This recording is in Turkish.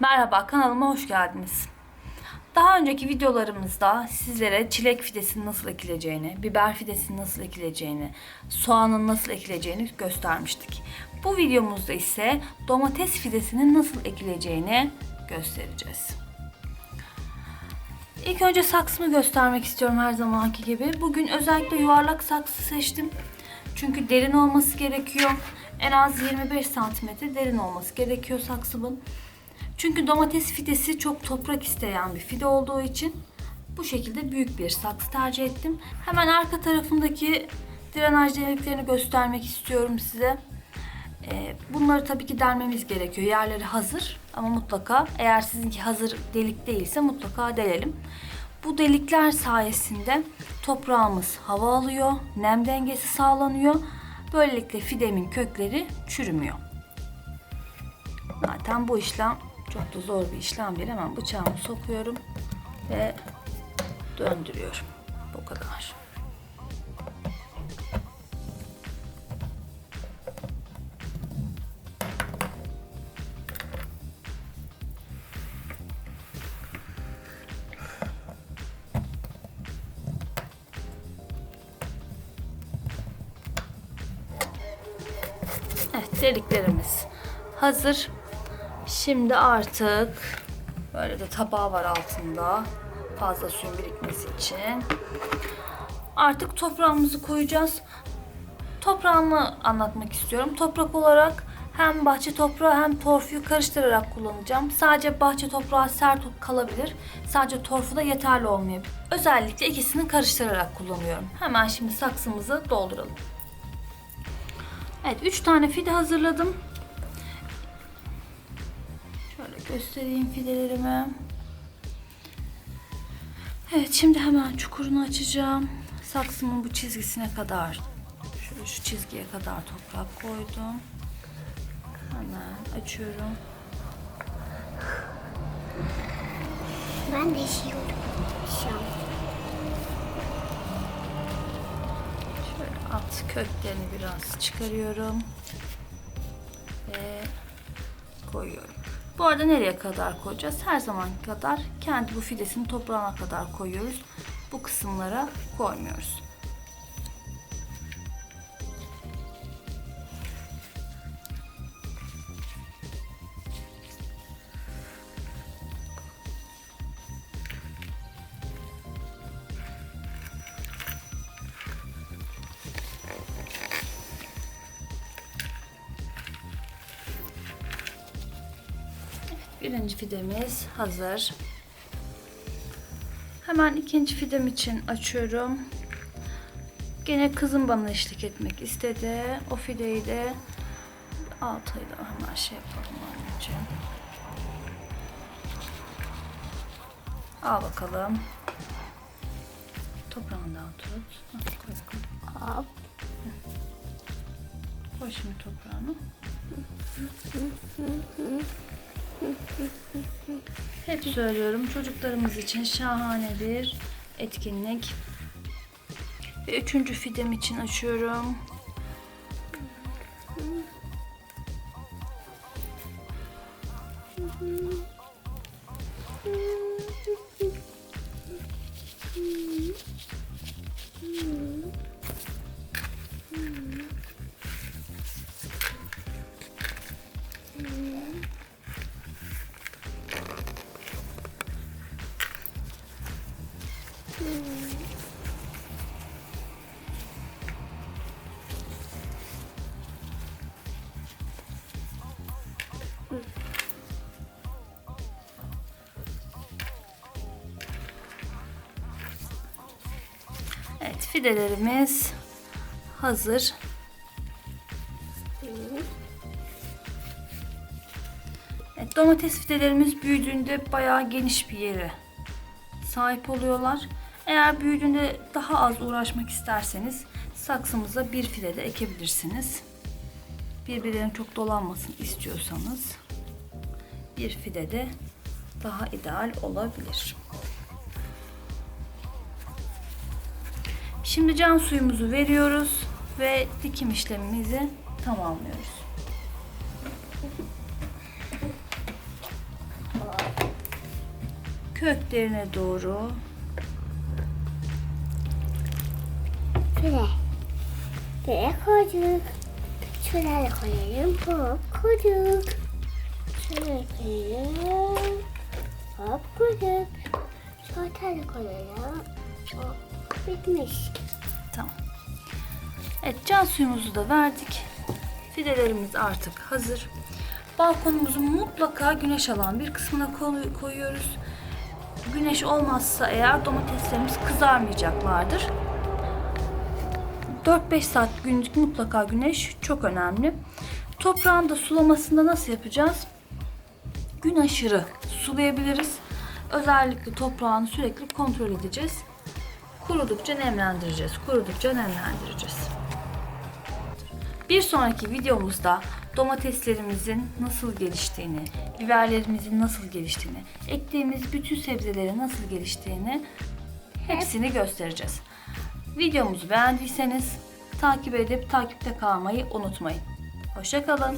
Merhaba kanalıma hoş geldiniz. Daha önceki videolarımızda sizlere çilek fidesinin nasıl ekileceğini, biber fidesinin nasıl ekileceğini, soğanın nasıl ekileceğini göstermiştik. Bu videomuzda ise domates fidesinin nasıl ekileceğini göstereceğiz. İlk önce saksımı göstermek istiyorum her zamanki gibi. Bugün özellikle yuvarlak saksı seçtim. Çünkü derin olması gerekiyor. En az 25 santimetre derin olması gerekiyor saksımın. Çünkü domates fidesi çok toprak isteyen bir fide olduğu için bu şekilde büyük bir saksı tercih ettim. Hemen arka tarafındaki drenaj deliklerini göstermek istiyorum size. Ee, Bunları tabii ki delmemiz gerekiyor. Yerleri hazır ama mutlaka eğer sizinki hazır delik değilse mutlaka delelim. Bu delikler sayesinde toprağımız hava alıyor, nem dengesi sağlanıyor. Böylelikle fidemin kökleri çürümüyor. Zaten bu işlem çok da zor bir işlem değil. Hemen bıçağımı sokuyorum ve döndürüyorum. Bu kadar. Evet deliklerimiz hazır. Şimdi artık böyle de tabağı var altında fazla suyun birikmesi için. Artık toprağımızı koyacağız. Toprağını anlatmak istiyorum. Toprak olarak hem bahçe toprağı hem torfuyu karıştırarak kullanacağım. Sadece bahçe toprağı sert kalabilir. Sadece torfu da yeterli olmayabilir. Özellikle ikisini karıştırarak kullanıyorum. Hemen şimdi saksımızı dolduralım. Evet 3 tane fide hazırladım. Göstereyim fidelerimi. Evet şimdi hemen çukurunu açacağım. Saksımın bu çizgisine kadar şöyle şu çizgiye kadar toprak koydum. Hemen açıyorum. Ben de işiyorum. Şöyle alt köklerini biraz çıkarıyorum. Ve koyuyorum. Bu arada nereye kadar koyacağız? Her zaman kadar kendi bu fidesini toprağına kadar koyuyoruz. Bu kısımlara koymuyoruz. Birinci fidemiz hazır. Hemen ikinci fidem için açıyorum. Gene kızım bana eşlik etmek istedi. O fideyi de altayı da hemen şey yapalım anneciğim. Al bakalım. Toprağından tut. Koy bakalım. Hop. Koy şimdi toprağını. Hep söylüyorum çocuklarımız için şahane bir etkinlik. Ve üçüncü fidem için açıyorum. Evet fidelerimiz hazır. Evet, domates fidelerimiz büyüdüğünde bayağı geniş bir yere sahip oluyorlar. Eğer büyüdüğünde daha az uğraşmak isterseniz saksımıza bir fide de ekebilirsiniz. Birbirlerinin çok dolanmasını istiyorsanız bir fide de daha ideal olabilir. Şimdi can suyumuzu veriyoruz ve dikim işlemimizi tamamlıyoruz. köklerine doğru Şöyle. Böyle koyduk. Şöyle koyalım. Hop koyduk. Şöyle koyalım. Hop koyduk. Şöyle koyalım. Hop bitmiş. Tamam. Evet can suyumuzu da verdik. Fidelerimiz artık hazır. Balkonumuzun mutlaka güneş alan bir kısmına koy- koyuyoruz. Güneş olmazsa eğer domateslerimiz kızarmayacaklardır. 4-5 saat günlük mutlaka güneş çok önemli. Toprağın da sulamasında nasıl yapacağız? Gün aşırı sulayabiliriz. Özellikle toprağını sürekli kontrol edeceğiz. Kurudukça nemlendireceğiz. Kurudukça nemlendireceğiz. Bir sonraki videomuzda domateslerimizin nasıl geliştiğini, biberlerimizin nasıl geliştiğini, ektiğimiz bütün sebzelerin nasıl geliştiğini hepsini göstereceğiz. Videomuzu beğendiyseniz takip edip takipte kalmayı unutmayın. Hoşçakalın.